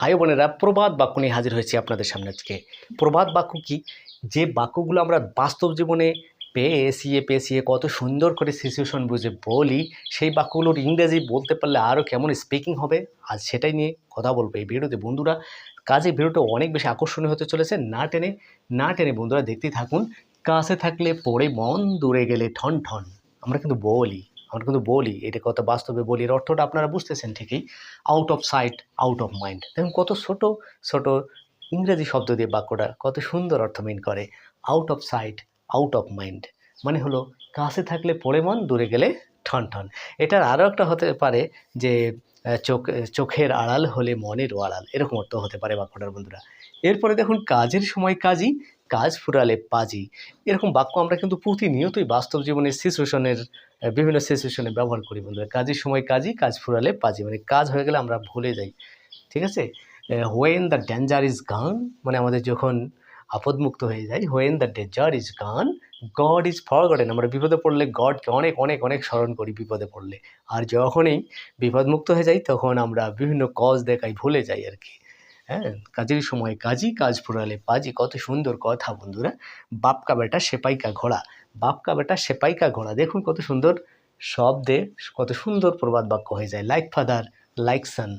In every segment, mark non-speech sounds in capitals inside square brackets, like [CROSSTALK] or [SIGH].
ভাই বোনেরা প্রবাদ বাক্য নিয়ে হাজির হয়েছি আপনাদের সামনে আজকে। প্রবাদ বাক্য কি? যে বাক্যগুলো আমরা বাস্তব জীবনে পেয়ে, এসিয়ে পেশিয়ে কত সুন্দর করে সিচুয়েশন বুঝে বলি, সেই বাক্যগুলোর ইংরেজি বলতে পারলে আরও কেমন স্পিকিং হবে? আজ সেটাই নিয়ে কথা বলব এই ভিডিওতে। বন্ধুরা, কাজে ভিডিওটা অনেক বেশি আকর্ষণীয় হতে চলেছে। না টেনে না টেনে বন্ধুরা দেখতেই থাকুন। কাছে থাকলে পড়ে মন, দূরে গেলে ঠন ঠন আমরা কিন্তু বলি। আমরা কিন্তু বলি, এটা কত বাস্তবে বলি, এর অর্থটা আপনারা বুঝতেছেন ঠিকই out of sight out of mind দেখুন কত ছোট ছোট ইংরেজি শব্দ দিয়ে বাক্যটা কত সুন্দর অর্থ মিন করে out of sight out of mind মানে হলো, কাছে থাকলে পড়ে মন, দূরে গেলে ঠন ঠন। এটার আরও একটা হতে পারে যে চোখ, চোখের আড়াল হলে মনের আড়াল, এরকম অর্থ হতে পারে বাক্যটার বন্ধুরা। এরপরে দেখুন, কাজের সময় কাজই, কাজ ফুরালে পাজি। এরকম বাক্য আমরা কিন্তু প্রতিনিয়তই বাস্তব জীবনের সিচুয়েশনের বিভিন্ন সিচুয়েশনে ব্যবহার করি বন্ধুরা। কাজের সময়, কাজই কাজ ফুরালে পাজি। মানে কাজ হয়ে গেলে আমরা ভুলে যাই। ঠিক আছে? হোয়েন দ্য ডেঞ্জার ইজ গান মানে আমাদের যখন আপদমুক্ত হয়ে যায় when the danger is gone God is for forgotten আমরা বিপদে পড়লে গডকে অনেক অনেক অনেক স্মরণ করি বিপদে পড়লে। আর যখনই বিপদমুক্ত হয়ে যাই, তখন আমরা বিভিন্ন কজ দেখাই, ভুলে যাই আর কি। হ্যাঁ কাজের সময়, কাজই কাজ ফুরালে, পাজি, কত সুন্দর কথা বন্ধুরা। বাপকা বেটা, সেপাইকা ঘোড়া, বাপকা বেটা, সেপাইকা ঘোড়া। দেখুন কত সুন্দর শব্দে, কত সুন্দর প্রবাদ বাক্য হয়ে যায়। লাইক ফাদার লাইক সান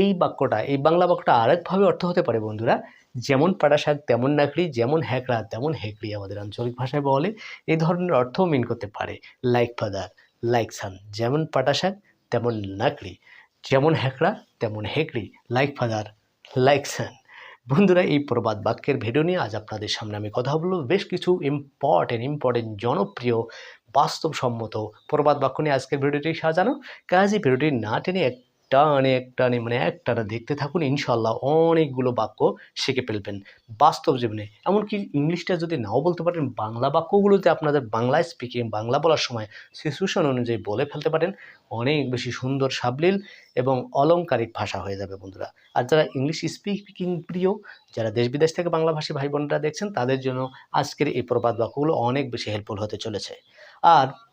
এই বাক্যটা, এই বাংলা বাক্যটা আরেকভাবে অর্থ হতে পারে বন্ধুরা। যেমন পাটা শাক, তেমন নাকড়ি যেমন হ্যাকড়া, তেমন হেকড়ি আমাদের আঞ্চলিক ভাষায় বলে। এই ধরনের অর্থও মিন করতে পারে। লাইক ফাদার লাইক সান যেমন পাটা শাক, তেমন নাকড়ি যেমন হ্যাকড়া, তেমন হেকড়ি। লাইক ফাদার সান [LAUGHS] বন্ধুরা, এই প্রবাদ বাক্যের ভিডিও নিয়ে আজ আপনাদের সামনে আমি কথা বলব। বেশ কিছু ইম্পর্টেন্ট ইম্পর্টেন্ট জনপ্রিয়, বাস্তবসম্মত প্রবাদ বাক্য নিয়ে আজকের ভিডিওটি সাজানো। কাজে ভিডিওটি না টেনে এক টানে এক টানে মানে এক টানে দেখতে থাকুন ইনশাল্লাহ অনেকগুলো বাক্য শিখে ফেলবেন। বাস্তব জীবনে। এমনকি ইংলিশটা যদি নাও বলতে পারেন, বাংলা বাক্যগুলোতে আপনাদের বাংলায় স্পিকিং বাংলা বলার সময় সিচুয়েশন অনুযায়ী বলে ফেলতে পারেন, অনেক বেশি সুন্দর, সাবলীল এবং অলংকারিক ভাষা হয়ে যাবে বন্ধুরা। আর যারা ইংলিশ স্পিকিং প্রিয়, যারা দেশ বিদেশ থেকে বাংলা ভাষী ভাই বোনরা দেখছেন, তাদের জন্য আজকের এই প্রবাদ বাক্যগুলো অনেক বেশি হেল্পফুল হতে চলেছে। আর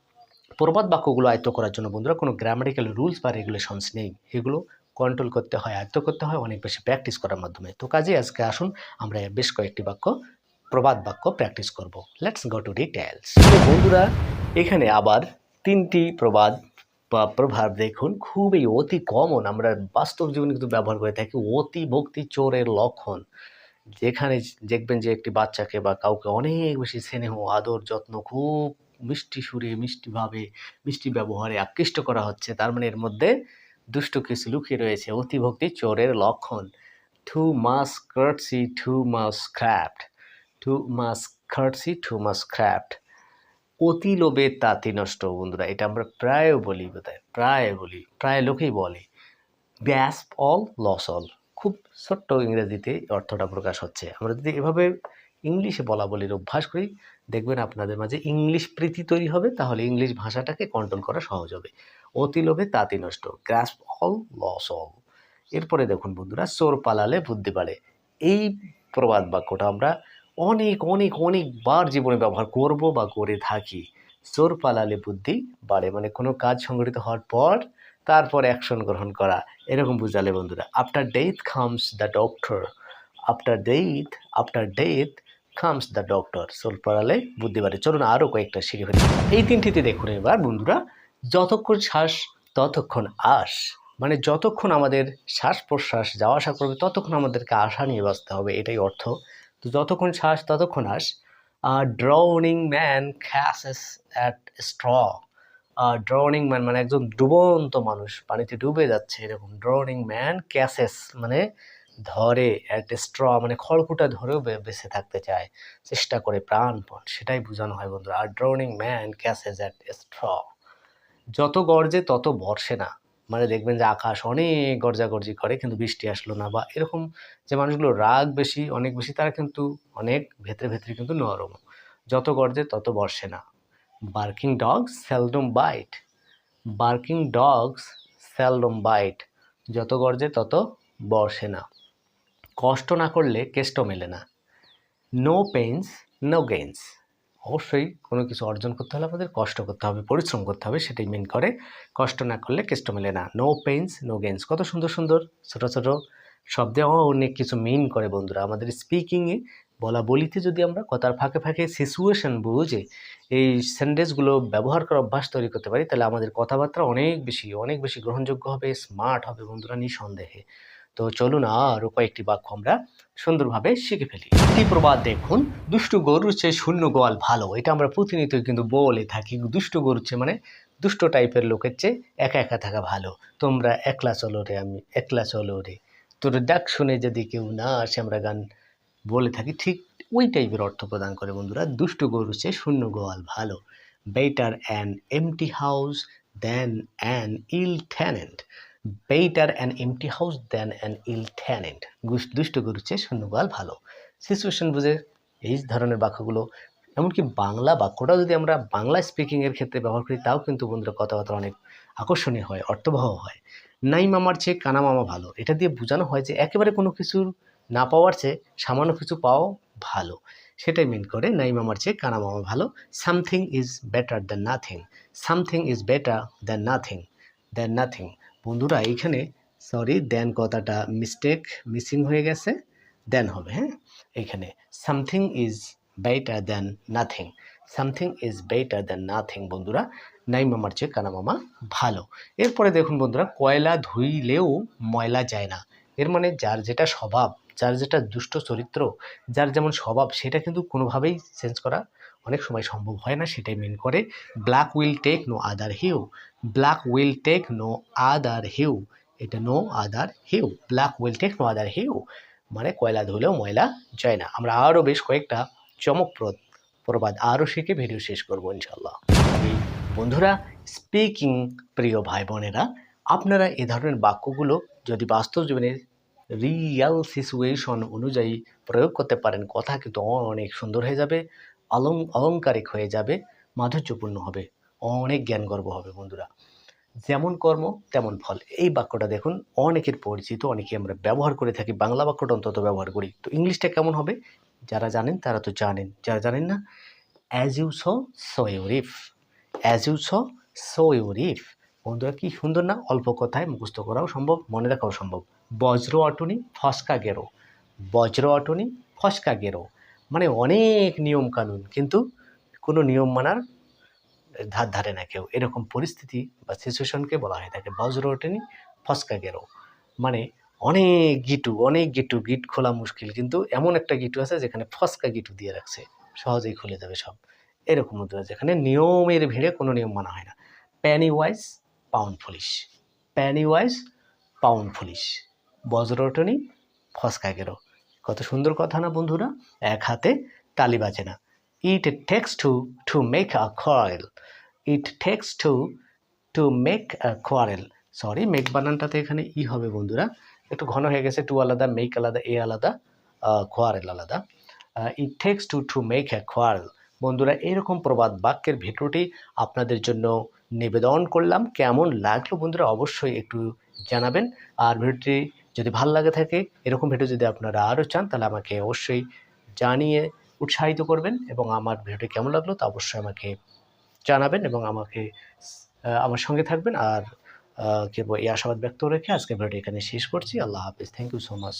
প্রবাদ বাক্যগুলো আয়ত্ত করার জন্য বন্ধুরা কোনো গ্রামাটিক্যাল রুলস বা রেগুলেশনস নেই। এগুলো কন্ট্রোল করতে হয়, আয়ত্ত করতে হয়, অনেক বেশি প্র্যাকটিস করার মাধ্যমে। তো কাজে আজকে আসুন আমরা বেশ কয়েকটি বাক্য প্রবাদ বাক্য প্র্যাকটিস করব। লেটস গো টু ডিটেলস তো বন্ধুরা, এখানে আবার তিনটি প্রবাদ বা প্রভাব দেখুন। খুবই অতি কমন আমরা বাস্তব জীবনে কিন্তু ব্যবহার করে থাকি অতি ভক্তি চোরের লক্ষণ। যেখানে দেখবেন যে একটি বাচ্চাকে বা কাউকে অনেক বেশি স্নেহ, আদর, যত্ন, খুব মিষ্টি সুরে মিষ্টিভাবে মিষ্টি ব্যবহারে আকৃষ্ট করা হচ্ছে। তার মানে এর মধ্যে দুষ্ট কিছু লুকিয়ে রয়েছে। অতিভক্তি চোরের লক্ষণ। Too much courtesy too much craft too much courtesy too much craft অতি লোভে তাঁতি নষ্ট, বন্ধুরা। এটা আমরা প্রায় বলি বোধহয়। প্রায় বলি। প্রায় লোকেই বলে। গ্যাস অল লস অল খুব ছোট্ট ইংরেজিতে অর্থটা প্রকাশ হচ্ছে। আমরা যদি এভাবে ইংলিশে বলা বলির অভ্যাস করি, দেখবেন আপনাদের মাঝে ইংলিশ প্রীতি তৈরি হবে, তাহলে ইংলিশ ভাষাটাকে কন্ট্রোল করা সহজ হবে। অতি লোভে তাঁতি নষ্ট গ্রাস্প অল লস অল এরপরে দেখুন বন্ধুরা, চোর পালালে বুদ্ধি বাড়ে। এই প্রবাদ বাক্যটা আমরা অনেক অনেক, অনেকবার জীবনে ব্যবহার করব বা করে থাকি। চোর পালালে বুদ্ধি বাড়ে মানে কোনো কাজ সংগঠিত হওয়ার পর তারপর অ্যাকশন গ্রহণ করা। এরকম বুঝালে বন্ধুরা after death comes the doctor after death after death comes the doctor চোর পালালে বুদ্ধি বাড়ে চলুন আরও কয়েকটা শিখে ফেলি। এই তিনটিতে দেখুন এবার বন্ধুরা, যতক্ষণ শ্বাস, ততক্ষণ আস। মানে যতক্ষণ আমাদের শ্বাস প্রশ্বাস যাওয়া আসা করবে, ততক্ষণ আমাদেরকে আশা নিয়ে বাঁচতে হবে, এটাই অর্থ। তো যতক্ষণ শ্বাস, ততক্ষণ আস। Drowning man catches at straw drowning man মানে একজন ডুবন্ত মানুষ, পানিতে ডুবে যাচ্ছে, এরকম ড্রৌনিং ম্যান ক্যাসেস মানে ধরে অ্যাট স্ট্র মানে খড়কুটা ধরেও বেঁচে থাকতে চায়। চেষ্টা করে প্রাণপণ, সেটাই বোঝানো হয় বন্ধুরা। আর drowning man catches at straw যত গর্জে তত বর্ষে না। মানে দেখবেন যে আকাশ অনেক গর্জাগর্জি করে, কিন্তু বৃষ্টি আসলো না বা এরকম যে মানুষগুলো রাগ বেশি, অনেক বেশি, তারা কিন্তু অনেক ভেতরে ভেতরে কিন্তু নরম। যত গর্জে তত বর্ষে না। Barking dogs seldom bite barking dogs seldom bite যত গর্জে তত বর্ষে না। কষ্ট না করলে কেষ্ট মেলে না। নো পেন্স নো গেইনস অবশ্যই কোনো কিছু অর্জন করতে হলে আমাদের কষ্ট করতে হবে, পরিশ্রম করতে হবে, সেটাই মেন করে। কষ্ট না করলে কেষ্ট মেলে না। নো পেইনস নো গেইনস কত সুন্দর সুন্দর, ছোটো ছোটো শব্দে অনেক কিছু মিন করে বন্ধুরা। আমাদের স্পিকিংয়ে বলা বলিতে যদি আমরা কথার ফাঁকে ফাঁকে সিচুয়েশন বুঝে এই সেন্টেন্সগুলো ব্যবহার করার অভ্যাস তৈরি করতে পারি, তাহলে আমাদের কথাবার্তা অনেক বেশি অনেক বেশি গ্রহণযোগ্য হবে স্মার্ট হবে বন্ধুরা নিঃসন্দেহে। তো চলুন আরও কয়েকটি বাক্য আমরা সুন্দরভাবে শিখে ফেলি। প্রবাদ দেখুন, দুষ্টু গরুর চেয়ে শূন্য গোয়াল ভালো। এটা আমরা প্রতিনিয়তই কিন্তু বলে থাকি, দুষ্টু গরুর চেয়ে মানে দুষ্ট টাইপের লোকের চেয়ে একা একা থাকা ভালো। তোমরা একলা চলো রে আমি, একলা চলো রে। তোর ডাক শুনে যদি কেউ না আসে আমরা গান বলে থাকি, ঠিক ওই টাইপের অর্থ প্রদান করে বন্ধুরা, দুষ্টু গরু চেয়ে শূন্য গোয়াল ভালো। Better an empty house then an ill tenant better an empty house then an ill tenant দুষ্ট গরু চেয়ে শূন্য গোয়াল ভালো। সিচুয়েশন বুঝে এই ধরনের বাক্যগুলো। এমনকি বাংলা বাক্যটা যদি আমরা বাংলা স্পিকিংয়ের ক্ষেত্রে ব্যবহার করি, তাও কিন্তু বন্ধুরা কথাবার্তা অনেক আকর্ষণীয় হয়, অর্থবহ হয়। নাই মামার চেয়ে কানা মামা ভালো। এটা দিয়ে বোঝানো হয় যে একেবারে কোনো কিছুর না পাওয়ার চেয়ে সামান্য কিছু পাওয়াও ভালো। সেটাই মিন করে নাই মামার চেয়ে কানা মামা ভালো। Something is better than nothing something is better than nothing than nothing বন্ধুরা, এইখানে সরি দেন কথাটা মিস্টেক মিসিং হয়ে গেছে দেন হবে হ্যাঁ? এখানে something is better then nothing something is better than nothing বন্ধুরা, নাই মামার চেয়ে কানা মামা ভালো। এরপরে দেখুন বন্ধুরা, কয়লা ধুইলেও ময়লা যায় না, এর মানে যার যেটা স্বভাব যার যেটা দুষ্ট চরিত্র, যার যেমন স্বভাব, সেটা কিন্তু কোনোভাবেই চেঞ্জ করা অনেক সময় সম্ভব হয় না, সেটাই মেন করে। Black will take no other hue black will take no other hue এটা no other hue black will take no other hue মানে কয়লা ধুলেও ময়লা যায় না। আমরা আরও বেশ কয়েকটা চমকপ্রদ প্রবাদ আরও শিখে ভিডিও শেষ করব ইনশাল্লাহ বন্ধুরা স্পিকিং প্রিয় ভাই বোনেরা আপনারা এ ধরনের বাক্যগুলো যদি বাস্তব জীবনে রিয়াল সিচুয়েশন অনুযায়ী প্রয়োগ করতে পারেন। কথা কিন্তু অনেক সুন্দর হয়ে যাবে, অলং, অলংকারিক হয়ে যাবে, মাধুর্যপূর্ণ হবে, অনেক জ্ঞান গর্ব হবে বন্ধুরা। যেমন কর্ম, তেমন ফল। এই বাক্যটা দেখুন, অনেকের পরিচিত, অনেকে আমরা ব্যবহার করে থাকি, বাংলা বাক্যটা অন্তত ব্যবহার করি। তো ইংলিশটা কেমন হবে? যারা জানেন, তারা তো জানেন। যারা জানেন না? As you sow so you reap as you sow so you reap বন্ধুরা, কি সুন্দর না? অল্প কথায় মুখস্থ করাও সম্ভব, মনে রাখাও সম্ভব। বজ্র অটনি ফসকা গেরো। বজ্র অটনি ফসকা গেরো। মানে অনেক নিয়ম কানুন, কিন্তু কোনো নিয়ম মানার ধার ধারে না কেউ। এরকম পরিস্থিতি বা সিচুয়েশনকে বলা হয় থাকে বজ্র অটনি ফসকা গেরো। মানে অনেক গিটু অনেক গিটু। গিট খোলা মুশকিল, কিন্তু এমন একটা গিটু আছে যেখানে ফসকা গিটু দিয়ে রাখছে। সহজেই খুলে যাবে সব। এরকম যেখানে নিয়মের ভিড়ে কোনো নিয়ম মানা হয় না। Penny wise pound foolish penny wise pound foolish বজ্রটনি ফসকা গেল। কত সুন্দর কথা না বন্ধুরা? এক হাতে তালি বাজে না। It takes two to make a quarrel it takes two to make a quarrel sorry make বানানটাতে এখানে ই হবে বন্ধুরা। একটু ঘন হয়ে গেছে টু আলাদা মেক আলাদা এ আলাদা কোয়ারেল আলাদা। It takes two to make a quarrel বন্ধুরা, এরকম প্রবাদ বাক্যের ভিডিওটি আপনাদের জন্য নিবেদন করলাম। কেমন লাগল বন্ধুরা, অবশ্যই একটু জানাবেন। আর ভিডিওটি যদি ভালো লাগে থাকে, এরকম ভিডিও যদি আপনারা আরও চান, তাহলে আমাকে অবশ্যই জানিয়ে উৎসাহিত করবেন এবং আমার ভিডিওটি কেমন লাগল তা অবশ্যই আমাকে জানাবেন এবং আমাকে আমার সঙ্গে থাকবেন। আর কেবল এই আশাবাদ ব্যক্ত রেখে আজকে ভিডিওটি এখানে শেষ করছি। আল্লাহ হাফিজ। Thank you so much